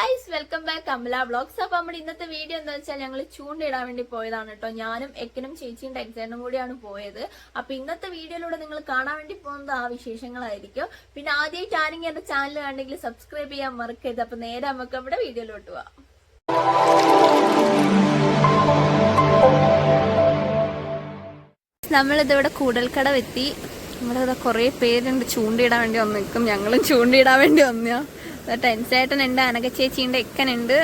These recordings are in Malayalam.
Guys welcome back Kamala vlogs അപ്പൊ നമ്മുടെ ഇന്നത്തെ വീഡിയോ എന്താ വെച്ചാൽ ഞങ്ങൾ ചൂണ്ടയിടാൻ വേണ്ടി പോയതാണ് കേട്ടോ. ഞാനും എക്കനും ചേച്ചിയും ടെക്സേനും കൂടിയാണ് പോയത്. അപ്പൊ ഇന്നത്തെ വീഡിയോയിലൂടെ നിങ്ങൾ കാണാൻ വേണ്ടി പോകുന്നത് ആ വിശേഷങ്ങളായിരിക്കും. പിന്നെ ആദ്യമായിട്ട് ആരെങ്കിലും എന്റെ ചാനൽ കണ്ടെങ്കിൽ സബ്സ്ക്രൈബ് ചെയ്യാൻ മറക്കരുത്. അപ്പൊ നേരെ നമുക്ക് നമ്മുടെ വീഡിയോയിലോട്ട് പോവാം. നമ്മളിതിവിടെ കൂടൽക്കട എത്തി. ഇവിടെ ഇവിടെ കുറേ പേരുണ്ട്. ചൂണ്ടയിടാൻ വേണ്ടി വന്ന് ഞങ്ങളും ചൂണ്ടയിടാൻ വേണ്ടി വന്നോ ടെൻസേട്ടനുണ്ട് അനക ചേച്ചിയുണ്ട് എക്കനുണ്ട്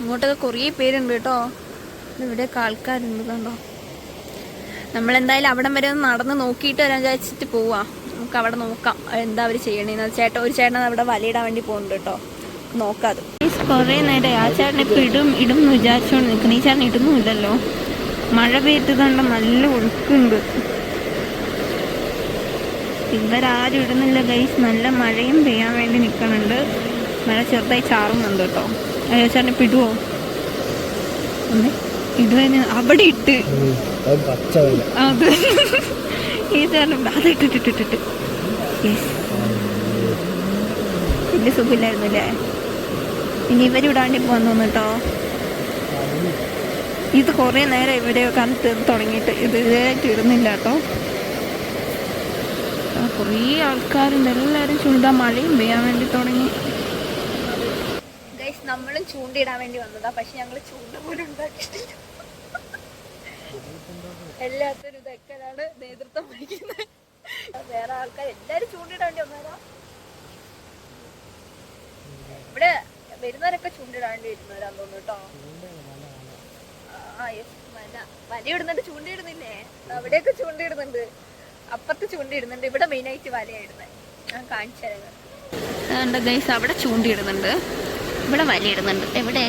ഇങ്ങോട്ടൊക്കെ കുറേ പേരുണ്ട് കേട്ടോ. ഇവിടെയൊക്കെ ആൾക്കാരുണ്ട് കണ്ടോ. നമ്മളെന്തായാലും അവിടം വരെ ഒന്ന് നടന്ന് നോക്കിയിട്ട് വരാൻ വിചാരിച്ചിട്ട് പോവാ. നമുക്ക് അവിടെ നോക്കാം എന്താ അവർ ചെയ്യണേന്ന്. ചേട്ടൻ ഒരു ചേട്ടൻ അവിടെ വലയിടാൻ വേണ്ടി പോകുന്നുണ്ട് കേട്ടോ. നോക്കാത് കുറേ നേരം ആ ചേട്ടൻ ഇപ്പം ഇടും ഇടും എന്ന് വിചാരിച്ചുകൊണ്ട് നിൽക്കുന്നു ഈ ചേട്ടൻ ഇടുന്നുമില്ലല്ലോ മഴ പെയ്തതുകൊണ്ട് നല്ല ഒഴുക്കുണ്ട്. ഇവരാരും ഇടുന്നില്ല ഗൈസ് നല്ല മഴയും പെയ്യാൻ വേണ്ടി നിൽക്കുന്നുണ്ട് മഴ ചെറുതായി ചാറുന്നുണ്ട് കേട്ടോ. അയ്യോ ചേട്ടൻ പിടുവോ ഒന്ന് ഇടുവന് അവിടെ ഇട്ട്. അത് ഈ ചേട്ടൻ അത് ഇട്ടിട്ടിട്ടിട്ടിട്ട് യെസ് വലിയ സുഖമില്ലായിരുന്നു അല്ലേ ഇനി ഇവരിടാണ്ടി പോകാൻ തോന്നുന്നു കേട്ടോ. ഇത് കുറേ നേരം ഇവിടെ കനത്ത് തുടങ്ങിയിട്ട് ഇത് ഇതായിട്ട് ഇടുന്നില്ല കേട്ടോ. കുറേ ആൾക്കാരുണ്ട്. എല്ലാവരും ചൂണ്ട മഴയും പെയ്യാൻ വേണ്ടി തുടങ്ങി. നമ്മളും ചൂണ്ടയിടാൻ വേണ്ടി വന്നതാ. പക്ഷെ ഞങ്ങൾ ചൂണ്ട പോലും ഉണ്ടാക്കിയിട്ടില്ല. എല്ലാത്തൊരു നേതൃത്വം വഹിക്കുന്നത്. വേറെ ആൾക്കാർ എല്ലാരും ചൂണ്ടിടാൻ വേണ്ടി വന്നതാ. ഇവിടെ വരുന്നവരൊക്കെ ചൂണ്ടിടാൻ വേണ്ടി വരുന്നവരാന്ന് തോന്നുന്നു കേട്ടോ. ആ വല വല ഇടുന്നുണ്ട് ചൂണ്ടയിടുന്നില്ലേ? അവിടെയൊക്കെ ചൂണ്ടയിടുന്നുണ്ട്. അപ്പുറത്ത് ചൂണ്ടിടുന്നുണ്ട് ഇവിടെ മെയിൻ ആയിട്ട് വലയായിരുന്നു. ഞാൻ കാണിച്ചു തരാം. ഗൈസ് അവിടെ ചൂണ്ടിയിടുന്നുണ്ട്. ഇവിടെ വലയിടുന്നുണ്ട്. എവിടെ?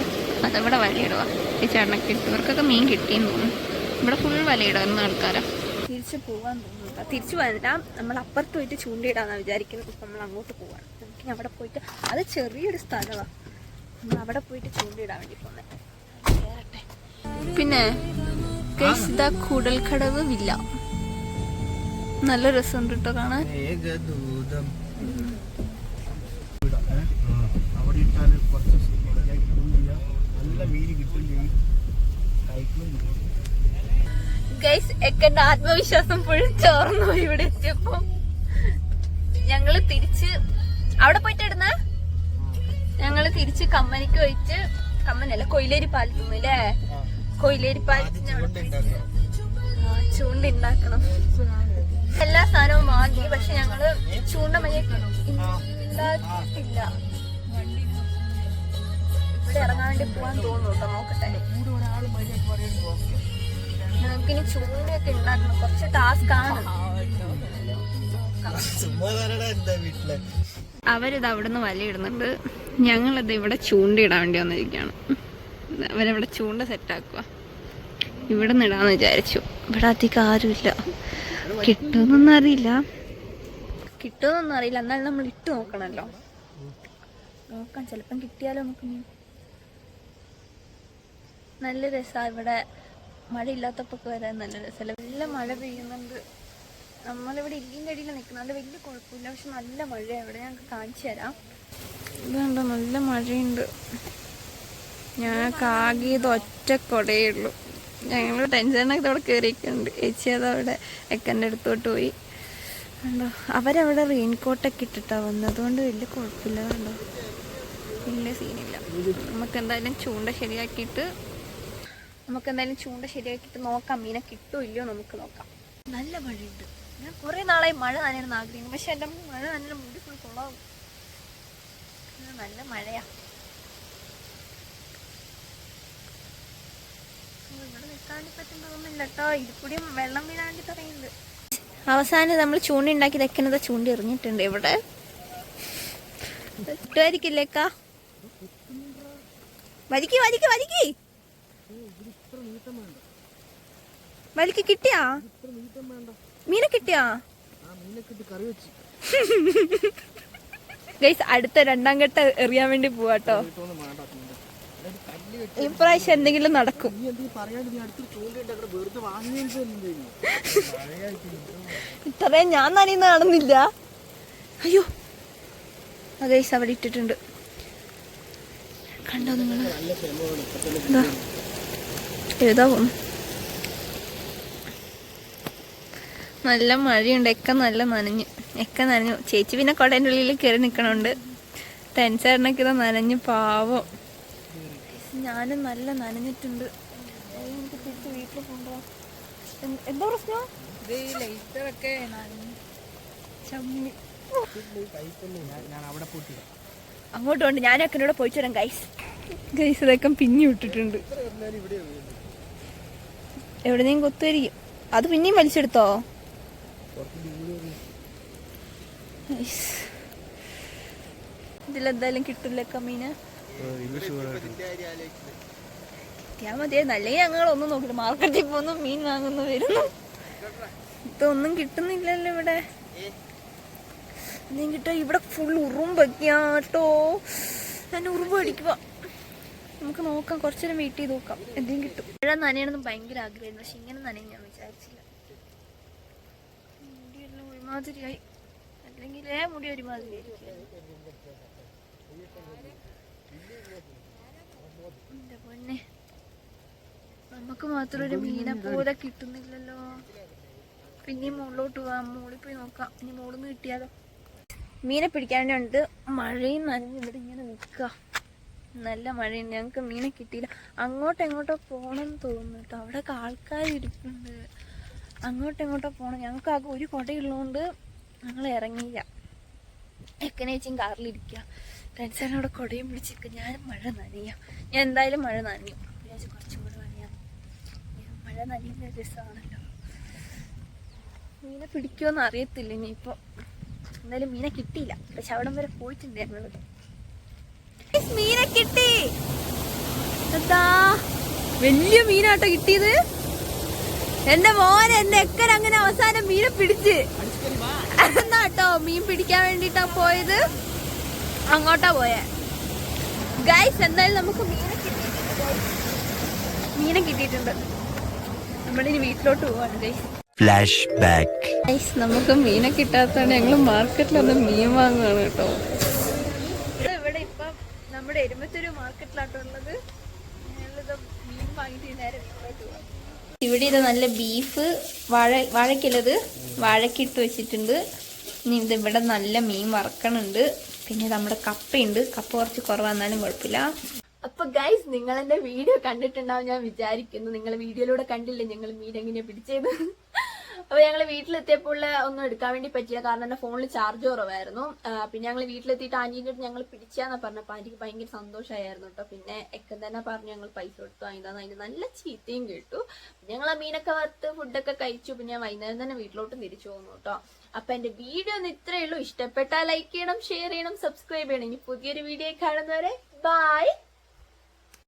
അതവിടെ വലയിടുക ഈ ചേട്ടനൊക്കെ ഇവർക്കൊക്കെ മീൻ കിട്ടിയെന്ന് തോന്നുന്നു. ഇവിടെ ഫുൾ വലയിടുന്ന ആൾക്കാരാ. തിരിച്ചു പോവാൻ തോന്നുന്നു തിരിച്ചു പോയാൽ നമ്മൾ അപ്പുറത്ത് പോയിട്ട് ചൂണ്ടിയിടാന്നാ വിചാരിക്കുന്നത്. ഇപ്പം നമ്മൾ അങ്ങോട്ട് പോവാണ്. നമുക്ക് അവിടെ പോയിട്ട് അത് ചെറിയൊരു സ്ഥലമാണ് നമ്മൾ അവിടെ പോയിട്ട് ചൂണ്ടിയിടാൻ വേണ്ടി പോകുന്നത് പിന്നെ ഗൈസ് ഇതാ കൂടൽക്കടവ് വില്ല. നല്ല രസമുണ്ട് കേട്ടോ കാണാൻ. അവിടെ ഇട്ടാൽ കുറച്ച് ചെയ്യാം നല്ല മീൻ കിട്ടും ചെയ്യും കഴിക്കുകയും ചെയ്യും. ഗൈസ് എക്കന്റെ ആത്മവിശ്വാസം ഫുൾ ചോർന്നു ഇവിടെ എത്തിയപ്പോ. ഞങ്ങൾ തിരിച്ച് അവിടെ പോയിട്ട് ഇടുന്ന ഞങ്ങൾ തിരിച്ച് കമ്മനിക്ക് പോയിട്ട് കമ്മനല്ല കൊയിലേരി പാലത്തുനിന്ന് അല്ലേ കൊയിലേരി പാലത്തിന് അവിടെ പോയിട്ട് ആ, ചൂണ്ട ഉണ്ടാക്കണം എല്ലാ വാങ്ങി പക്ഷെ ഞങ്ങൾ ചൂണ്ട മയ്യ ഉണ്ടാക്കിയിട്ടില്ല ഇവിടെ ഇറങ്ങാൻ വേണ്ടി പോവാൻ തോന്നുന്നു കേട്ടോ നോക്കട്ടെ. നമുക്കിനി ചൂണ്ടയൊക്കെ ഉണ്ടാക്കണം കുറച്ച് ടാസ്ക് ആണ്. അവരിത് അവിടുന്ന് വലയിടുന്നുണ്ട്. ഞങ്ങളിത് ഇവിടെ ചൂണ്ടയിടാൻ വേണ്ടി വന്നിരിക്കുകയാണ്. അവരവിടെ ചൂണ്ട സെറ്റാക്കുക ഇവിടെ നിന്ന് ഇടാന്ന് വിചാരിച്ചു. ഇവിടെ അധികം ആരുമില്ല. കിട്ടുമെന്നൊന്നും അറിയില്ല. കിട്ടുമെന്നൊന്നും അറിയില്ല. എന്നാലും നമ്മൾ ഇട്ട് നോക്കണല്ലോ. നോക്കാം. ചിലപ്പം കിട്ടിയാലോ നമുക്ക് നല്ല രസമാണ് ഇവിടെ മഴയില്ലാത്തപ്പോൾ വരാൻ നല്ല രസമല്ല നല്ല മഴ പെയ്യുന്നുണ്ട്. നമ്മളിവിടെ ഇല്ലിന്റെ അടിയിൽ നിൽക്കുന്നത് നല്ല വലിയ കുഴപ്പമില്ല. പക്ഷെ നല്ല മഴയാണ് ഇവിടെ ഞങ്ങൾക്ക് കാണിച്ചു തരാം. ഇതുണ്ട്? നല്ല മഴയുണ്ട്. ഞങ്ങൾക്ക് ആകെ ഇത് ഒറ്റ കൊടയേ ഉള്ളൂ. ഞങ്ങൾ ടെൻഷനൊക്കെ അവിടെ കയറിയിട്ടുണ്ട് ചേച്ചി അത് അവിടെ എക്കന്റെ അടുത്തോട്ട് പോയി. കണ്ടോ? അവരവിടെ റെയിൻകോട്ടൊക്കെ ഇട്ടിട്ടാണ് വന്നത് അതുകൊണ്ട് വലിയ കുഴപ്പമില്ല കണ്ടോ? വലിയ സീനില്ല നമുക്ക് എന്തായാലും ചൂണ്ട ശരിയാക്കിയിട്ട് നമുക്ക് എന്തായാലും ചൂണ്ട ശരിയാക്കിയിട്ട് നോക്കാം. മീനെ കിട്ടുമോ ഇല്ലയോ നമുക്ക് നോക്കാം. നല്ല മഴയുണ്ട്. ഞാൻ കുറേ നാളായി മഴ നനയണമെന്ന് ആഗ്രഹിക്കുന്നു. പക്ഷെ എന്റെ മഴ നനയുടെ മുടി ഫുൾ കൊള്ളാവും നല്ല മഴയാ. ഇവിടെ നിൽക്കാണ്ടി പറ്റും തോന്നുന്നില്ല കേട്ടോ. ഇതിൽക്കൂടിയും വെള്ളം വീഴാണ്ടി വേണ്ടി പറയുന്നുണ്ട് അവസാനം നമ്മൾ ചൂണ്ടി ഉണ്ടാക്കി വെക്കുന്നത് ചൂണ്ടി എറിഞ്ഞിട്ടുണ്ട് ഇവിടെ. മീനെ അടുത്ത രണ്ടാം ഘട്ടം എറിയാൻ വേണ്ടി പോവാട്ടോ ഇട്ടൊന്നും വേണ്ട ചൂണ്ട എന്നിട്ട് കല്ല് കെട്ടി ഇപ്രാവശ്യം എന്തെങ്കിലും നടക്കും. ഇത്രയും ഞാൻ നനയുന്ന കാണുന്നില്ല. അയ്യോ. അതെ അവിടെ ഇട്ടിട്ടുണ്ട്. കണ്ടോ നിങ്ങൾ ഏതാവും നല്ല മഴയുണ്ട്. എക്ക നല്ല നനഞ്ഞു. എക്ക നനഞ്ഞു. ചേച്ചി പിന്നെ കൊടേന്റെ ഉള്ളിൽ കയറി നിൽക്കണുണ്ട് ടെൻഷനൊക്കെ ഇത് നനഞ്ഞു പാവം. ഞാനും നല്ല നനഞ്ഞിട്ടുണ്ട്. എനിക്ക് തിരിച്ച് വീട്ടിൽ കൊണ്ടുപോകാം എന്താ പ്രശ്നം? ചമ്മി. അങ്ങോട്ടുണ്ട് ഞാൻ ഞാൻ അവിടെ തരാം ഗൈസ് ഗൈസ് ഇതൊക്കെ പിന്നി വിട്ടിട്ടുണ്ട്. എവിടെന്നെങ്കിലും കൊത്തുവരിക്കും അത് പിന്നെയും വലിച്ചെടുത്തോ. ഇതിലെന്തായാലും കിട്ടില്ല കമ്മീന് ഞാൻ മതിയായിരുന്നു അല്ലെങ്കിൽ ഞങ്ങൾ ഒന്നും നോക്കില്ല മാർക്കറ്റിൽ പോകുന്നു മീൻ വാങ്ങുന്നു വരുന്നു. ഇതൊന്നും കിട്ടുന്നില്ലല്ലോ ഇവിടെ. ഒന്നും കിട്ടോ ഇവിടെ ഫുൾ ഉറുമ്പൊക്കെയാട്ടോ. ഞാൻ ഉറുമ്പ് അടിക്കുക നമുക്ക് നോക്കാം കുറച്ചു നേരം വെയിറ്റ് ചെയ്ത് നോക്കാം. എന്തെങ്കിലും കിട്ടും. മഴ നനയണമെന്ന് ഭയങ്കര ആഗ്രഹമായിരുന്നു. പക്ഷെ ഇങ്ങനെ നനയും ഞാൻ വിചാരിച്ചില്ല. മുടിയെല്ലാം ഒരുമാതിരിയായി. അല്ലെങ്കിലേ മുടി ഒരുമാതിരി പൊന്നെ നമുക്ക് മാത്രം ഒരു മീനെ പോലെ കിട്ടുന്നില്ലല്ലോ. പിന്നെ മുകളിലോട്ട് പോവാം മുകളിൽ പോയി നോക്കാം. ഇനി മുകളിൽ നിന്ന് കിട്ടിയാലോ? മീനെ പിടിക്കാൻ വേണ്ടി മഴയും നനഞ്ഞ് ഇവിടെ ഇങ്ങനെ നിൽക്കുക നല്ല മഴയുണ്ട്. ഞങ്ങൾക്ക് മീനെ കിട്ടിയില്ല. അങ്ങോട്ടും എങ്ങോട്ടോ പോകണം തോന്നുന്നു കേട്ടോ. അവിടെ ആൾക്കാർ ഇരിപ്പുണ്ട്. അങ്ങോട്ടും എങ്ങോട്ടോ പോകണം. ഞങ്ങൾക്ക് ആകെ ഒരു കുടയുള്ളതുകൊണ്ട് ഞങ്ങൾ ഇറങ്ങിയില്ല. എക്കനേച്ചും കാറിലിരിക്കുക ഫ്രണ്ട്സാണ് അവിടെ കുടയും പിടിച്ചിരിക്കുക ഞാൻ മഴ നനയാം. ഞാൻ എന്തായാലും മഴ നനയും. കുറച്ചും കൂടെ മഴ നല്ല രസമാണല്ലോ. മീനെ പിടിക്കുമെന്ന് അറിയത്തില്ല ഇനിയിപ്പോൾ എന്തായാലും മീനെ കിട്ടിയില്ല. പക്ഷെ അവിടം വരെ പോയിട്ടുണ്ട് മീനെ കിട്ടി! എന്താ? വലിയ മീനാട്ടോ കിട്ടിയത്. എന്റെ മോൻ എന്റെ എക്കൻ അങ്ങനെ അവസാനം മീനെ പിടിച്ച്. എന്നാട്ടോ മീൻ പിടിക്കാൻ വേണ്ടിട്ടാ പോയത്? അങ്ങോട്ടാ പോയെ. ഗൈസ് എന്തായാലും നമുക്ക് മീനെ കിട്ടിയിട്ടുണ്ട്. മീനെ കിട്ടിയിട്ടുണ്ട്. നമ്മളിനി വീട്ടിലോട്ട് പോവാണ് നമുക്ക് മീനെ കിട്ടാത്തതാണ് ഞങ്ങൾ മാർക്കറ്റിൽ ഒന്ന് മീൻ വാങ്ങുകയാണ് കേട്ടോ. ഇവിടെ ഇപ്പം നമ്മുടെ എരുമത്തൊരു മാർക്കറ്റിലാട്ടോ ഉള്ളത്. ഞങ്ങളിത് മീൻ വാങ്ങിയിട്ട് നേരെ വീട്ടിലോട്ട് പോകാം ഇവിടെ ഇത് നല്ല ബീഫ് വാഴ വാഴക്കുള്ളത് വാഴക്കിട്ട് വെച്ചിട്ടുണ്ട്. ഇനി ഇത് ഇവിടെ നല്ല മീൻ വറക്കണുണ്ട്. പിന്നെ നമ്മുടെ കപ്പയുണ്ട്. കപ്പ കുറച്ച് കുറവാന്നാലും കുഴപ്പമില്ല. അപ്പൊ ഗൈസ് നിങ്ങൾ എന്റെ വീഡിയോ കണ്ടിട്ടുണ്ടാവും ഞാൻ വിചാരിക്കുന്നു. നിങ്ങൾ വീഡിയോയിലൂടെ കണ്ടില്ലേ? ഞങ്ങൾ മീൻ എങ്ങനെയാ പിടിച്ചത് അപ്പൊ ഞങ്ങൾ വീട്ടിലെത്തിയപ്പോൾ ഒന്നും എടുക്കാൻ വേണ്ടി പറ്റില്ല കാരണം എന്റെ ഫോണിൽ ചാർജ് കുറവായിരുന്നു. പിന്നെ ഞങ്ങൾ വീട്ടിലെത്തിയിട്ട് ആന്റീന്റെ ഞങ്ങൾ പിടിച്ചാന്ന് പറഞ്ഞപ്പോ ആന്റിക്ക് ഭയങ്കര സന്തോഷമായിരുന്നു കേട്ടോ പിന്നെ എക്കം തന്നെ പറഞ്ഞു ഞങ്ങൾ പൈസ കൊടുത്തു വാങ്ങിയതാന്ന് അതിന് നല്ല ചീത്തയും കേട്ടു. ഞങ്ങൾ ആ മീനൊക്കെ വറുത്ത് ഫുഡൊക്കെ കഴിച്ചു. പിന്നെ ഞാൻ വൈകുന്നേരം തന്നെ വീട്ടിലോട്ട് തിരിച്ചു പോകുന്നു കേട്ടോ അപ്പൊ എന്റെ വീഡിയോ ഒന്ന് ഇത്രയേ ഉള്ളൂ. ഇഷ്ടപ്പെട്ടാൽ ലൈക്ക് ചെയ്യണം ഷെയർ ചെയ്യണം സബ്സ്ക്രൈബ് ചെയ്യണം. ഇനി പുതിയൊരു വീഡിയോ കാണുന്നവരെ ബൈ